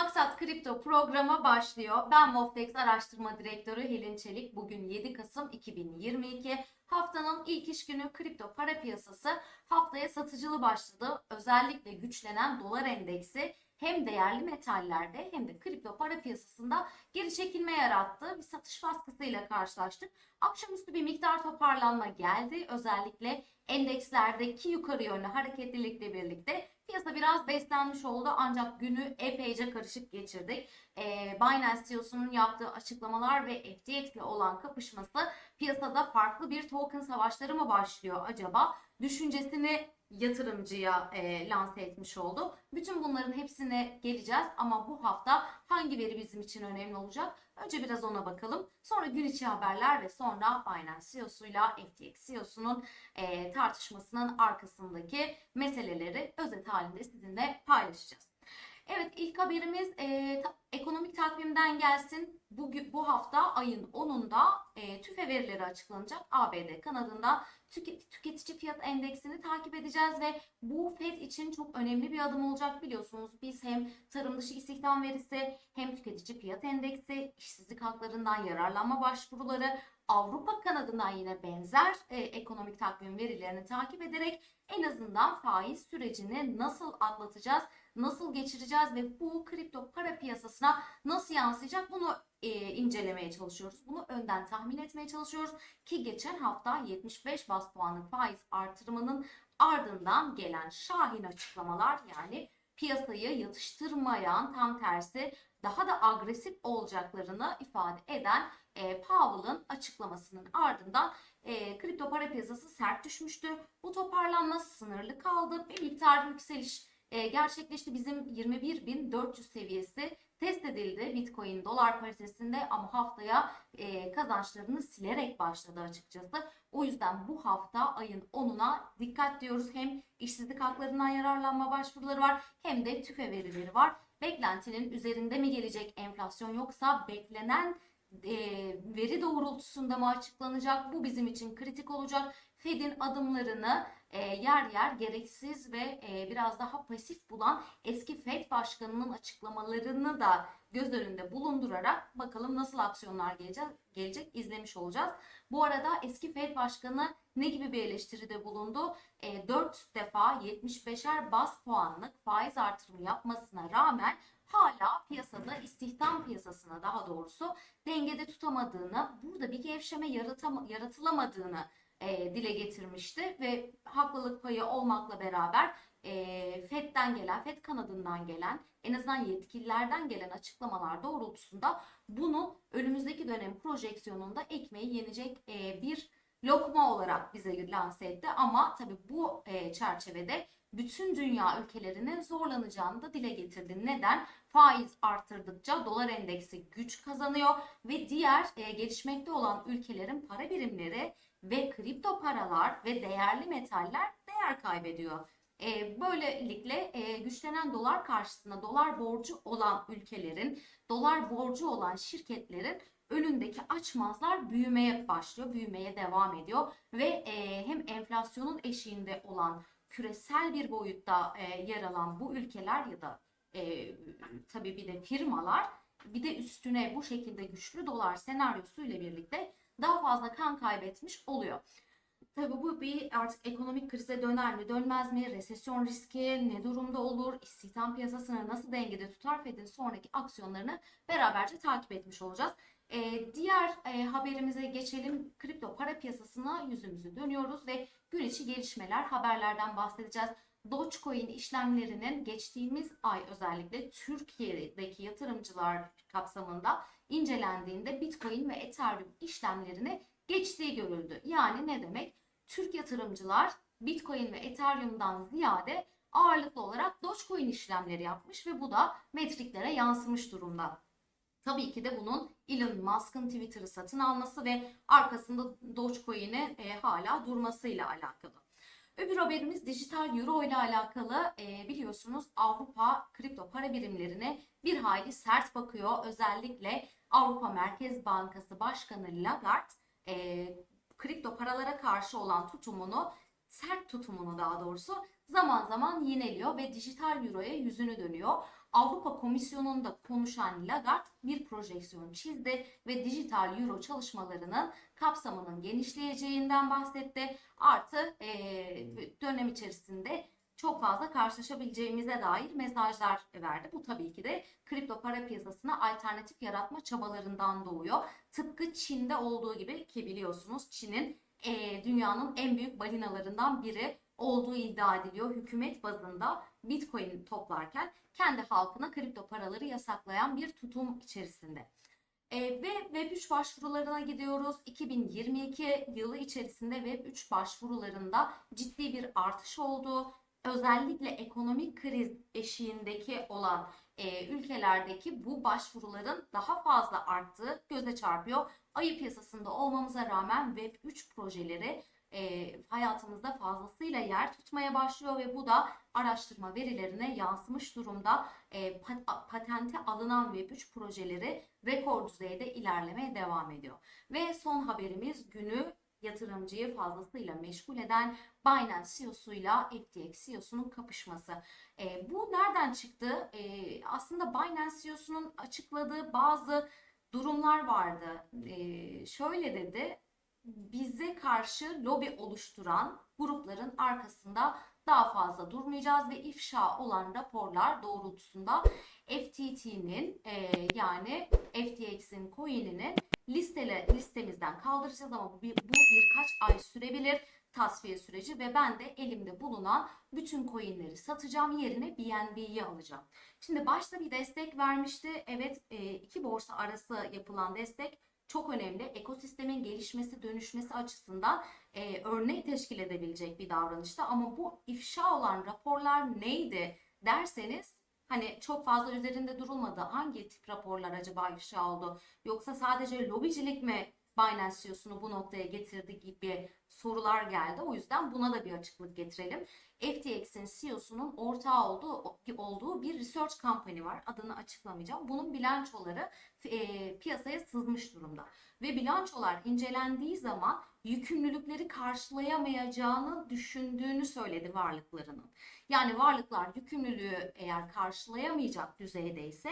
Maksat Kripto programı başlıyor. Ben Moftex Araştırma Direktörü Helin Çelik. Bugün 7 Kasım 2022. Haftanın ilk iş günü kripto para piyasası haftaya satıcılı başladı. Özellikle güçlenen dolar endeksi hem değerli metallerde hem de kripto para piyasasında geri çekilme yarattı. Bir satış baskısıyla karşılaştık. Akşamüstü bir miktar toparlanma geldi. Özellikle endekslerdeki yukarı yönlü hareketlilikle birlikte piyasa biraz beslenmiş oldu ancak günü epeyce karışık geçirdik. Ee, Binance CEO'sunun yaptığı açıklamalar ve FTX ile olan kapışması piyasada farklı bir token savaşları mı başlıyor acaba? Düşüncesini yatırımcıya e, lanse etmiş oldu. Bütün bunların hepsine geleceğiz ama bu hafta hangi veri bizim için önemli olacak? Önce biraz ona bakalım. Sonra gün içi haberler ve sonra Binance CEO'suyla FTX CEO'sunun e, tartışmasının arkasındaki meseleleri özet halinde sizinle paylaşacağız. Evet ilk haberimiz e, ta- ekonomik takvimden gelsin. Bu, bu hafta ayın 10'unda e, TÜFE verileri açıklanacak. ABD kanadında tüke- tüketici fiyat endeksini takip edeceğiz ve bu FED için çok önemli bir adım olacak biliyorsunuz. Biz hem tarım dışı istihdam verisi hem tüketici fiyat endeksi, işsizlik haklarından yararlanma başvuruları, Avrupa kanadından yine benzer e, ekonomik takvim verilerini takip ederek en azından faiz sürecini nasıl atlatacağız, nasıl geçireceğiz ve bu kripto para piyasasına nasıl yansıyacak bunu e, incelemeye çalışıyoruz. Bunu önden tahmin etmeye çalışıyoruz ki geçen hafta 75 bas puanlık faiz artırımının ardından gelen şahin açıklamalar yani piyasayı yatıştırmayan tam tersi daha da agresif olacaklarını ifade eden e, Powell'ın açıklamasının ardından e, kripto para piyasası sert düşmüştü. Bu toparlanma sınırlı kaldı. Bir miktar yükseliş e, gerçekleşti. Bizim 21.400 seviyesi test edildi Bitcoin dolar paritesinde ama haftaya e, kazançlarını silerek başladı açıkçası. O yüzden bu hafta ayın 10'una dikkat diyoruz. Hem işsizlik haklarından yararlanma başvuruları var hem de tüfe verileri var. Beklentinin üzerinde mi gelecek enflasyon yoksa beklenen e, veri doğrultusunda mı açıklanacak? Bu bizim için kritik olacak. Fed'in adımlarını e, yer yer gereksiz ve e, biraz daha pasif bulan eski Fed başkanının açıklamalarını da göz önünde bulundurarak bakalım nasıl aksiyonlar gelecek, gelecek izlemiş olacağız. Bu arada eski Fed başkanı ne gibi bir eleştiride bulundu? E, 4 defa 75'er bas puanlık faiz artırımı yapmasına rağmen hala piyasada istihdam piyasasına daha doğrusu dengede tutamadığını, burada bir gevşeme yaratılamadığını e, dile getirmişti ve haklılık payı olmakla beraber e, FED'den gelen, FED kanadından gelen, en azından yetkililerden gelen açıklamalar doğrultusunda bunu önümüzdeki dönem projeksiyonunda ekmeği yenecek e, bir lokma olarak bize lanse etti. Ama tabii bu e, çerçevede bütün dünya ülkelerinin zorlanacağını da dile getirdi. Neden? Faiz artırdıkça dolar endeksi güç kazanıyor ve diğer e, gelişmekte olan ülkelerin para birimleri ve kripto paralar ve değerli metaller değer kaybediyor. E, böylelikle e, güçlenen dolar karşısında dolar borcu olan ülkelerin, dolar borcu olan şirketlerin önündeki açmazlar büyümeye başlıyor, büyümeye devam ediyor ve e, hem enflasyonun eşiğinde olan küresel bir boyutta e, yer alan bu ülkeler ya da e, tabii bir de firmalar bir de üstüne bu şekilde güçlü dolar senaryosu ile birlikte daha fazla kan kaybetmiş oluyor. Tabii bu bir artık ekonomik krize döner mi dönmez mi? Resesyon riski ne durumda olur? İstihdam piyasasını nasıl dengede tutar? Fed'in sonraki aksiyonlarını beraberce takip etmiş olacağız. Ee, diğer e, haberimize geçelim. Kripto para piyasasına yüzümüzü dönüyoruz ve gün içi gelişmeler, haberlerden bahsedeceğiz. Dogecoin işlemlerinin geçtiğimiz ay özellikle Türkiye'deki yatırımcılar kapsamında incelendiğinde Bitcoin ve Ethereum işlemlerini geçtiği görüldü. Yani ne demek? Türk yatırımcılar Bitcoin ve Ethereum'dan ziyade ağırlıklı olarak Dogecoin işlemleri yapmış ve bu da metriklere yansımış durumda. Tabii ki de bunun Elon Musk'ın Twitter'ı satın alması ve arkasında Dogecoin'e e, hala durmasıyla alakalı. Öbür haberimiz dijital euro ile alakalı. E, biliyorsunuz Avrupa kripto para birimlerine bir hayli sert bakıyor. Özellikle Avrupa Merkez Bankası Başkanı Lagarde e, kripto paralara karşı olan tutumunu sert tutumunu daha doğrusu zaman zaman yineliyor ve dijital euroya yüzünü dönüyor. Avrupa Komisyonu'nda konuşan Lagarde bir projeksiyon çizdi ve dijital euro çalışmalarının kapsamının genişleyeceğinden bahsetti. Artı eee, dönem içerisinde çok fazla karşılaşabileceğimize dair mesajlar verdi. Bu tabii ki de kripto para piyasasına alternatif yaratma çabalarından doğuyor. Tıpkı Çin'de olduğu gibi ki biliyorsunuz Çin'in eee, dünyanın en büyük balinalarından biri olduğu iddia ediliyor. Hükümet bazında Bitcoin toplarken kendi halkına kripto paraları yasaklayan bir tutum içerisinde. E, ve Web3 başvurularına gidiyoruz. 2022 yılı içerisinde Web3 başvurularında ciddi bir artış oldu. Özellikle ekonomik kriz eşiğindeki olan e, ülkelerdeki bu başvuruların daha fazla arttığı göze çarpıyor. Ayı piyasasında olmamıza rağmen Web3 projeleri e, hayatımızda fazlasıyla yer tutmaya başlıyor ve bu da araştırma verilerine yansımış durumda. E, pat- patente alınan Web3 projeleri rekor düzeyde ilerlemeye devam ediyor. Ve son haberimiz günü yatırımcıyı fazlasıyla meşgul eden Binance CEO'suyla FTX CEO'sunun kapışması. E, bu nereden çıktı? E, aslında Binance CEO'sunun açıkladığı bazı durumlar vardı. E, şöyle dedi, bize karşı lobi oluşturan grupların arkasında daha fazla durmayacağız ve ifşa olan raporlar doğrultusunda FTT'nin e, yani FTX'in coin'inin listele, listemizden kaldıracağız ama bu, bu birkaç ay sürebilir tasfiye süreci ve ben de elimde bulunan bütün coin'leri satacağım yerine BNB'yi alacağım. Şimdi başta bir destek vermişti. Evet e, iki borsa arası yapılan destek çok önemli. Ekosistemin gelişmesi, dönüşmesi açısından e, örnek teşkil edebilecek bir davranışta. Ama bu ifşa olan raporlar neydi derseniz hani çok fazla üzerinde durulmadı. Hangi tip raporlar acaba ifşa oldu? Yoksa sadece lobicilik mi Binance CEO'sunu bu noktaya getirdi gibi sorular geldi. O yüzden buna da bir açıklık getirelim. FTX'in CEO'sunun ortağı olduğu, olduğu bir research company var. Adını açıklamayacağım. Bunun bilançoları e, piyasaya sızmış durumda. Ve bilançolar incelendiği zaman yükümlülükleri karşılayamayacağını düşündüğünü söyledi varlıklarının. Yani varlıklar yükümlülüğü eğer karşılayamayacak düzeydeyse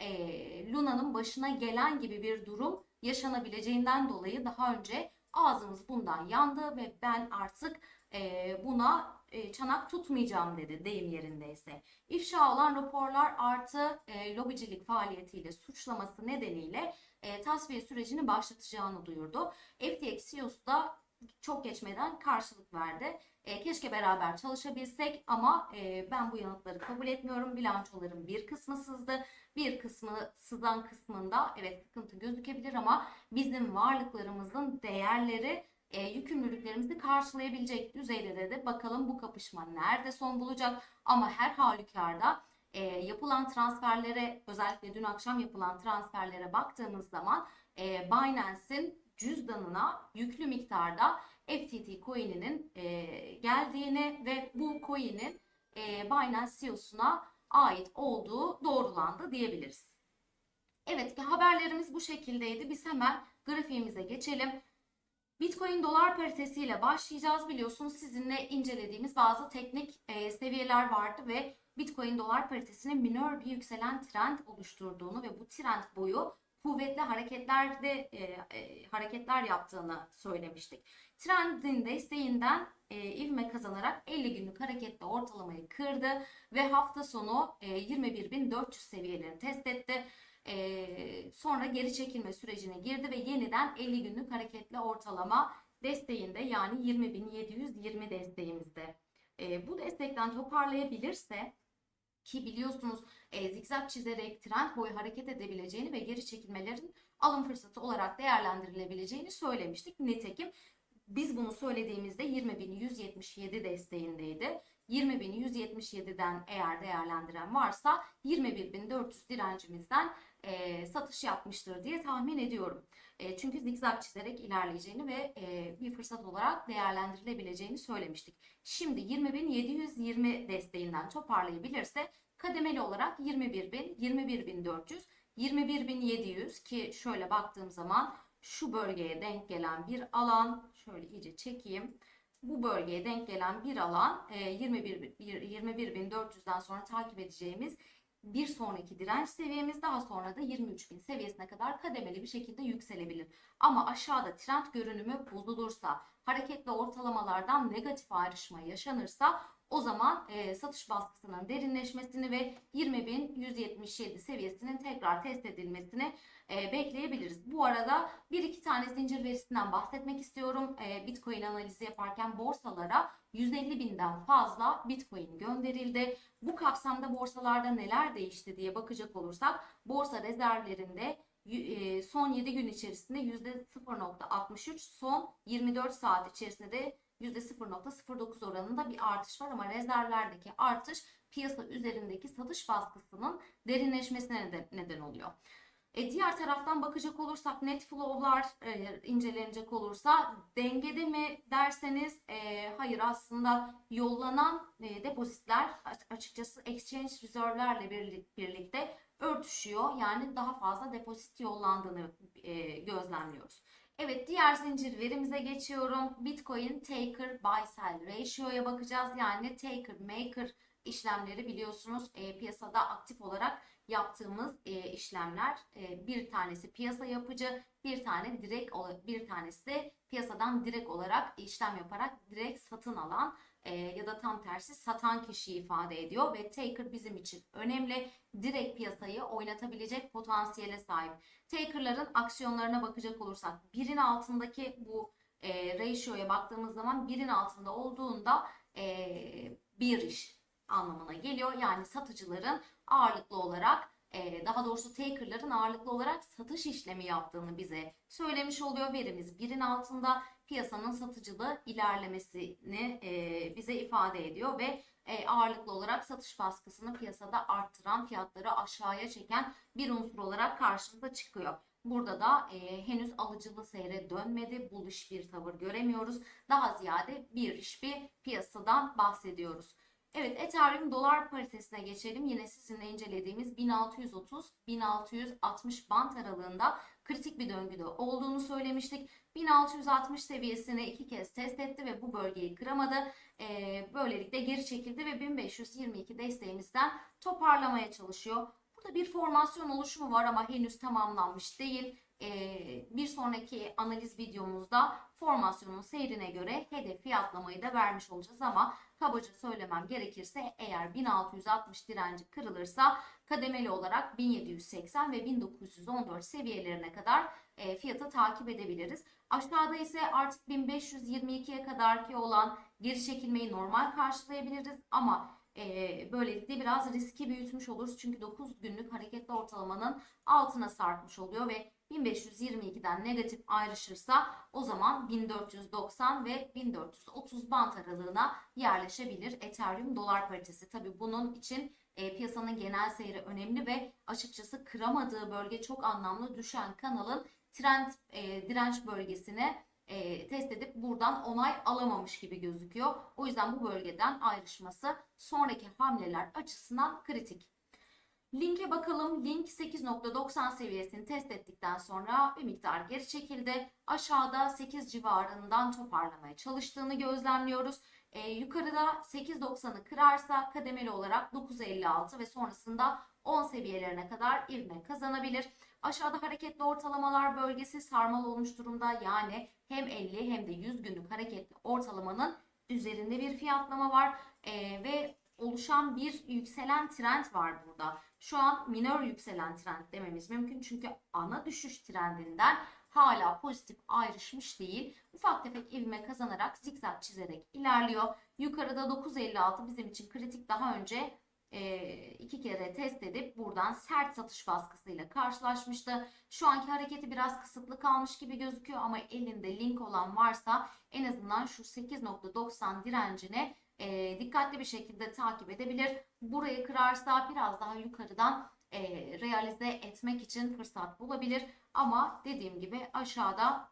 e, Luna'nın başına gelen gibi bir durum yaşanabileceğinden dolayı daha önce ağzımız bundan yandı ve ben artık e, buna e, çanak tutmayacağım dedi deyim yerindeyse. İfşa olan raporlar artı e, lobicilik faaliyetiyle suçlaması nedeniyle e, tasfiye sürecini başlatacağını duyurdu. FTX CEO'su da çok geçmeden karşılık verdi. E, keşke beraber çalışabilsek ama e, ben bu yanıtları kabul etmiyorum. Bilançoların bir kısmı sızdı. Bir kısmı sızan kısmında evet sıkıntı gözükebilir ama bizim varlıklarımızın değerleri e, yükümlülüklerimizi karşılayabilecek düzeyde dedi. Bakalım bu kapışma nerede son bulacak ama her halükarda e, yapılan transferlere özellikle dün akşam yapılan transferlere baktığımız zaman e, Binance'in cüzdanına yüklü miktarda FTT coin'inin e, geldiğini ve bu coin'in e, Binance CEO'suna ait olduğu doğrulandı diyebiliriz. Evet haberlerimiz bu şekildeydi. Biz hemen grafiğimize geçelim. Bitcoin dolar paritesiyle başlayacağız. Biliyorsunuz sizinle incelediğimiz bazı teknik e, seviyeler vardı ve Bitcoin dolar paritesinin minör bir yükselen trend oluşturduğunu ve bu trend boyu kuvvetli hareketlerde e, e, hareketler yaptığını söylemiştik. Trendin desteğinden e, ivme kazanarak 50 günlük harekette ortalamayı kırdı ve hafta sonu e, 21.400 seviyelerini test etti. Ee, sonra geri çekilme sürecine girdi ve yeniden 50 günlük hareketli ortalama desteğinde yani 20.720 desteğimizde. Ee, bu destekten toparlayabilirse ki biliyorsunuz e, zikzak çizerek trend boyu hareket edebileceğini ve geri çekilmelerin alım fırsatı olarak değerlendirilebileceğini söylemiştik. Nitekim biz bunu söylediğimizde 20.177 desteğindeydi. 20.177'den eğer değerlendiren varsa 21.400 direncimizden e, satış yapmıştır diye tahmin ediyorum. E, çünkü zikzak çizerek ilerleyeceğini ve e, bir fırsat olarak değerlendirilebileceğini söylemiştik. Şimdi 20.720 desteğinden toparlayabilirse kademeli olarak 21.000, 21.400, 21.700 ki şöyle baktığım zaman şu bölgeye denk gelen bir alan şöyle iyice çekeyim. Bu bölgeye denk gelen bir alan e, 21 bir- 21.400'den sonra takip edeceğimiz bir sonraki direnç seviyemiz daha sonra da 23.000 seviyesine kadar kademeli bir şekilde yükselebilir. Ama aşağıda trend görünümü bozulursa, hareketli ortalamalardan negatif ayrışma yaşanırsa o zaman e, satış baskısının derinleşmesini ve 20.177 seviyesinin tekrar test edilmesini e, bekleyebiliriz. Bu arada bir iki tane zincir verisinden bahsetmek istiyorum. E, Bitcoin analizi yaparken borsalara 150 binden fazla Bitcoin gönderildi. Bu kapsamda borsalarda neler değişti diye bakacak olursak borsa rezervlerinde e, son 7 gün içerisinde %0.63 son 24 saat içerisinde de %0.09 oranında bir artış var ama rezervlerdeki artış piyasa üzerindeki satış baskısının derinleşmesine neden, oluyor. E, diğer taraftan bakacak olursak net flow'lar e, incelenecek olursa dengede mi derseniz e, hayır aslında yollanan e, depozitler açıkçası exchange reserve'lerle birli- birlikte örtüşüyor. Yani daha fazla depozit yollandığını e, gözlemliyoruz. Evet diğer zincir verimize geçiyorum. Bitcoin taker buy sell ratio'ya bakacağız. Yani taker maker işlemleri biliyorsunuz e, piyasada aktif olarak yaptığımız e, işlemler. E, bir tanesi piyasa yapıcı, bir tane direkt bir tanesi de piyasadan direkt olarak işlem yaparak direkt satın alan e, ya da tam tersi satan kişiyi ifade ediyor ve taker bizim için önemli. Direkt piyasayı oynatabilecek potansiyele sahip. Taker'ların aksiyonlarına bakacak olursak birin altındaki bu e, ratio'ya baktığımız zaman birin altında olduğunda e, bir iş anlamına geliyor. Yani satıcıların ağırlıklı olarak e, daha doğrusu taker'ların ağırlıklı olarak satış işlemi yaptığını bize söylemiş oluyor. Verimiz birin altında piyasanın satıcılığı ilerlemesini e, bize ifade ediyor ve e, ağırlıklı olarak satış baskısını piyasada arttıran, fiyatları aşağıya çeken bir unsur olarak karşımıza çıkıyor. Burada da e, henüz alıcılı seyre dönmedi. Bullish bir tavır göremiyoruz. Daha ziyade bir iş bir piyasadan bahsediyoruz. Evet Ethereum dolar paritesine geçelim. Yine sizinle incelediğimiz 1630-1660 bant aralığında kritik bir döngüde olduğunu söylemiştik. 1660 seviyesini iki kez test etti ve bu bölgeyi kıramadı. Ee, böylelikle geri çekildi ve 1522 desteğimizden toparlamaya çalışıyor. Burada bir formasyon oluşumu var ama henüz tamamlanmış değil. Ee, bir sonraki analiz videomuzda formasyonun seyrine göre hedef fiyatlamayı da vermiş olacağız ama kabaca söylemem gerekirse eğer 1660 direnci kırılırsa kademeli olarak 1780 ve 1914 seviyelerine kadar e, fiyatı takip edebiliriz. Aşağıda ise artık 1522'ye kadarki olan geri çekilmeyi normal karşılayabiliriz ama e, böylelikle biraz riski büyütmüş oluruz. Çünkü 9 günlük hareketli ortalamanın altına sarkmış oluyor ve 1522'den negatif ayrışırsa o zaman 1490 ve 1430 bant aralığına yerleşebilir Ethereum dolar paritesi. Tabi bunun için e, piyasanın genel seyri önemli ve açıkçası kıramadığı bölge çok anlamlı düşen kanalın trend e, direnç bölgesine e, test edip buradan onay alamamış gibi gözüküyor. O yüzden bu bölgeden ayrışması sonraki hamleler açısından kritik. Linke bakalım. Link 8.90 seviyesini test ettikten sonra bir miktar geri çekildi. Aşağıda 8 civarından toparlamaya çalıştığını gözlemliyoruz. Ee, yukarıda 8.90'ı kırarsa kademeli olarak 9.56 ve sonrasında 10 seviyelerine kadar ivme kazanabilir. Aşağıda hareketli ortalamalar bölgesi sarmal olmuş durumda. Yani hem 50 hem de 100 günlük hareketli ortalamanın üzerinde bir fiyatlama var. Ee, ve oluşan bir yükselen trend var burada. Şu an minör yükselen trend dememiz mümkün. Çünkü ana düşüş trendinden hala pozitif ayrışmış değil. Ufak tefek ivme kazanarak zikzak çizerek ilerliyor. Yukarıda 9.56 bizim için kritik daha önce e, iki kere test edip buradan sert satış baskısıyla karşılaşmıştı. Şu anki hareketi biraz kısıtlı kalmış gibi gözüküyor ama elinde link olan varsa en azından şu 8.90 direncine e, dikkatli bir şekilde takip edebilir. Burayı kırarsa biraz daha yukarıdan e, realize etmek için fırsat bulabilir. Ama dediğim gibi aşağıda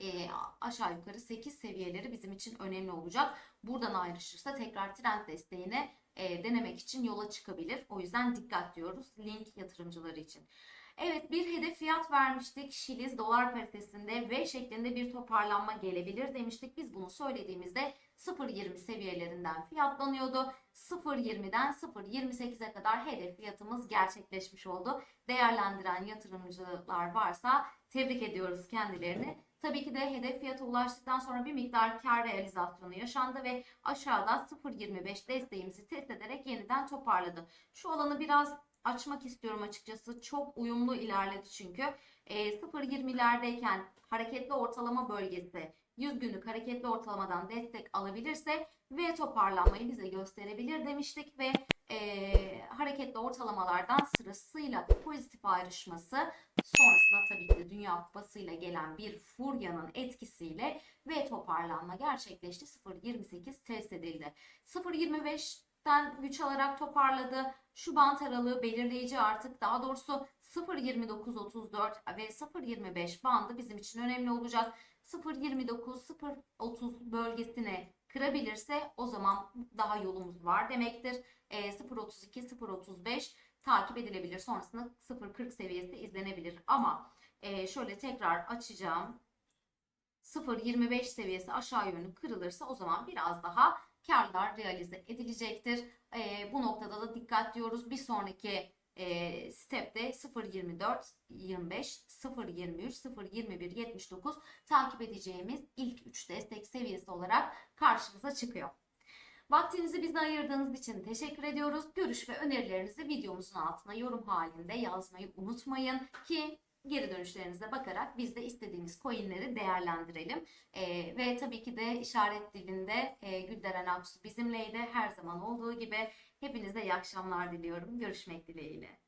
e, aşağı yukarı 8 seviyeleri bizim için önemli olacak. Buradan ayrışırsa tekrar trend desteğine e, denemek için yola çıkabilir. O yüzden dikkat diyoruz link yatırımcıları için. Evet bir hedef fiyat vermiştik. Şiliz dolar paritesinde V şeklinde bir toparlanma gelebilir demiştik. Biz bunu söylediğimizde 0.20 seviyelerinden fiyatlanıyordu. 0.20'den 0.28'e kadar hedef fiyatımız gerçekleşmiş oldu. Değerlendiren yatırımcılar varsa tebrik ediyoruz kendilerini. Tabii ki de hedef fiyata ulaştıktan sonra bir miktar kar realizasyonu yaşandı ve aşağıda 0.25 desteğimizi test ederek yeniden toparladı. Şu alanı biraz açmak istiyorum açıkçası. Çok uyumlu ilerledi çünkü. E, 0.20'lerdeyken hareketli ortalama bölgesi 100 günlük hareketli ortalamadan destek alabilirse ve toparlanmayı bize gösterebilir demiştik ve e, hareketli ortalamalardan sırasıyla pozitif ayrışması sonrasında tabii ki de Dünya Kupası ile gelen bir furyanın etkisiyle ve toparlanma gerçekleşti. 0.28 test edildi. 0.25'ten güç alarak toparladı. Şu bant aralığı belirleyici artık daha doğrusu 0.29-34 ve 0.25 bandı bizim için önemli olacak. 0.29-0.30 bölgesine kırabilirse o zaman daha yolumuz var demektir. E, 0.32-0.35 takip edilebilir. Sonrasında 0.40 seviyesi izlenebilir. Ama e, şöyle tekrar açacağım. 0.25 seviyesi aşağı yönlü kırılırsa o zaman biraz daha karlar realize edilecektir. E, bu noktada da dikkat diyoruz. Bir sonraki e, step'te 0.24, 25, 0.23, 0.21, 79 takip edeceğimiz ilk 3 destek seviyesi olarak karşımıza çıkıyor. Vaktinizi bize ayırdığınız için teşekkür ediyoruz. Görüş ve önerilerinizi videomuzun altına yorum halinde yazmayı unutmayın ki geri dönüşlerinize bakarak biz de istediğimiz coinleri değerlendirelim. Ee, ve tabii ki de işaret dilinde e, Gülderen Aksu bizimleydi. Her zaman olduğu gibi hepinize iyi akşamlar diliyorum. Görüşmek dileğiyle.